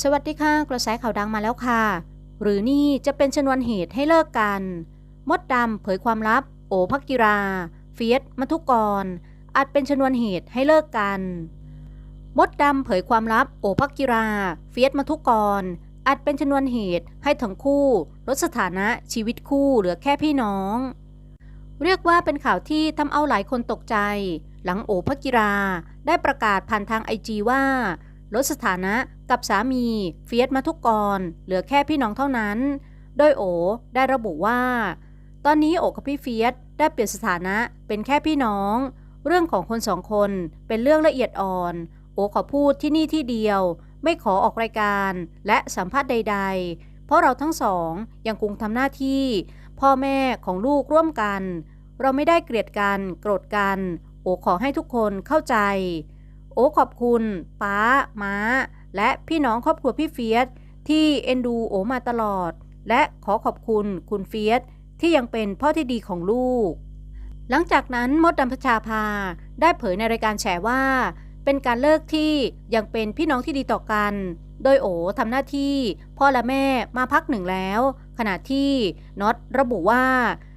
สวัสดีค่ะกระแสข่าวดังมาแล้วค่ะ หรือนี่จะเป็นชนวนเหตุให้เลิกกัน มดดำเผยความลับ โอภักกิรา เฟียสมัทุกร อาจเป็นชนวนเหตุให้เลิกกัน มดดำเผยความลับ โอภักกิรา เฟียสมัทุกร อาจเป็นชนวนเหตุให้ทั้งคู่ ลดสถานะชีวิตคู่เหลือแค่พี่น้อง เรียกว่าเป็นข่าวที่ทำเอาหลายคนตกใจ หลังโอภักกิราได้ประกาศผ่านทางไอจีว่า ลดสถานะกับสามีเฟียสมาทุกกร เหลือแค่พี่น้องเท่านั้น โดยโอได้ระบุว่า ตอนนี้โอกับพี่เฟียสได้เปลี่ยนสถานะเป็นแค่พี่น้อง เรื่องของคนสองคนเป็นเรื่องละเอียดอ่อน โอขอพูดที่นี่ที่เดียว ไม่ขอออกรายการและสัมภาษณ์ใด ๆ เพราะเราทั้งสองยังคงทำหน้าที่ พ่อแม่ของลูกร่วมกัน เราไม่ได้เกลียดกัน โกรธกัน โอขอให้ทุกคนเข้าใจ โอ้ขอบคุณป้าม้า และพี่น้องครอบครัวพี่เฟียสที่เอ็นดูโอมาตลอด และขอขอบคุณคุณเฟียสที่ยังเป็นพ่อที่ดีของลูก หลังจากนั้นมดดำพชาภาได้เผยในรายการแฉว่า เป็นการเลิกที่ยังเป็นพี่น้องที่ดีต่อกัน โดยโอทำหน้าที่ พ่อและแม่มาพักหนึ่งแล้ว ขณะที่น็อตระบุว่า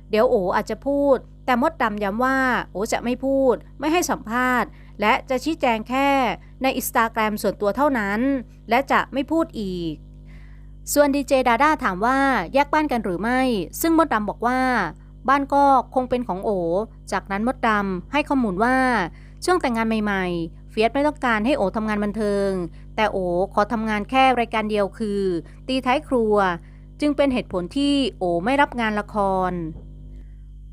เดี๋ยวโออาจจะพูด แต่มดดำย้ำว่า โอจะไม่พูด ไม่ให้สัมภาษณ์ และจะชี้แจงแค่ในอินสตาแกรมส่วนตัวเท่านั้น และจะไม่พูดอีก ส่วนดีเจดาด้าถามว่าแยกบ้านกันหรือไม่ ซึ่งมดดำบอกว่า บ้านก็คงเป็นของโอ จากนั้นมดดำให้ข้อมูลว่า ช่วงแต่งงานใหม่ๆ เฟียสไม่ต้องการให้โอทำงานบันเทิง แต่โอขอทำงานแค่รายการเดียวคือ ตีท้ายครัว จึงเป็นเหตุผลที่โอไม่รับงานละคร